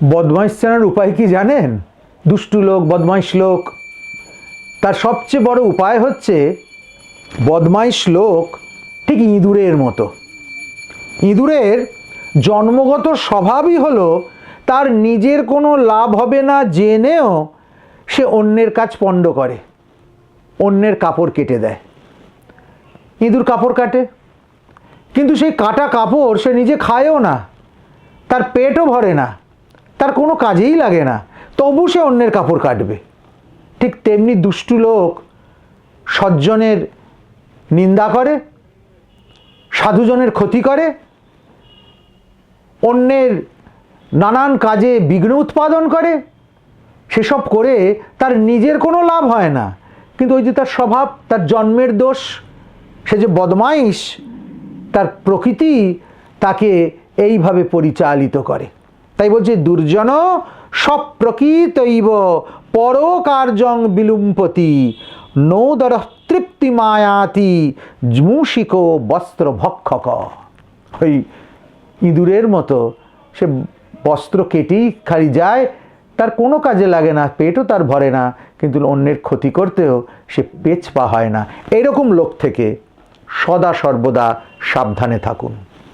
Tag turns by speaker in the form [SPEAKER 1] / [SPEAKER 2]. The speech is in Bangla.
[SPEAKER 1] বদমাইশ চেনার উপায় কি জানেন? দুষ্টু লোক, বদমাইশ লোক। তার সবচেয়ে বড় উপায় হচ্ছে বদমাইশ লোক ঠিক ইঁদুরের মতো। ইঁদুরের জন্মগত স্বভাবই হলো তার নিজের কোনো লাভ হবে না জেনেও সে অন্যের কাজ পণ্ড করে, অন্যের কাপড় কেটে দেয়। ইঁদুর কাপড় কাটে, কিন্তু সেই কাটা কাপড় সে নিজে খায়ও না, তার পেটও ভরে না। তার কোনো কাজেই লাগে না। তবু সে অন্যের কাপড় কাটবে। ঠিক তেমনি দুষ্টু লোক সজ্জনের নিন্দা করে, সাধুজনের ক্ষতি করে, অন্যের নানান কাজে বিঘ্ন উৎপাদন করে, সেসব করে তার নিজের কোনো লাভ হয় না। কিন্তু ওই যে তার স্বভাব, তার জন্মের দোষ, সে যে বদমাইশ, তার প্রকৃতি তাকে এইভাবে পরিচালিত করে। তাই বলছে, দুর্জন সপ্রকৃতৈব পরকার্যং বিলুম্পতি, নৌদর তৃপ্তি মায়াতি, জমূষিক বস্ত্র ভক্ষক। ওই ইঁদুরের মতো সে বস্ত্র কেটেই খালি যায়, তার কোনো কাজে লাগে না, পেটও তার ভরে না, কিন্তু অন্যের ক্ষতি করতেও সে পেছ পা হয় না। এরকম লোক থেকে সদা সর্বদা সাবধানে থাকুন।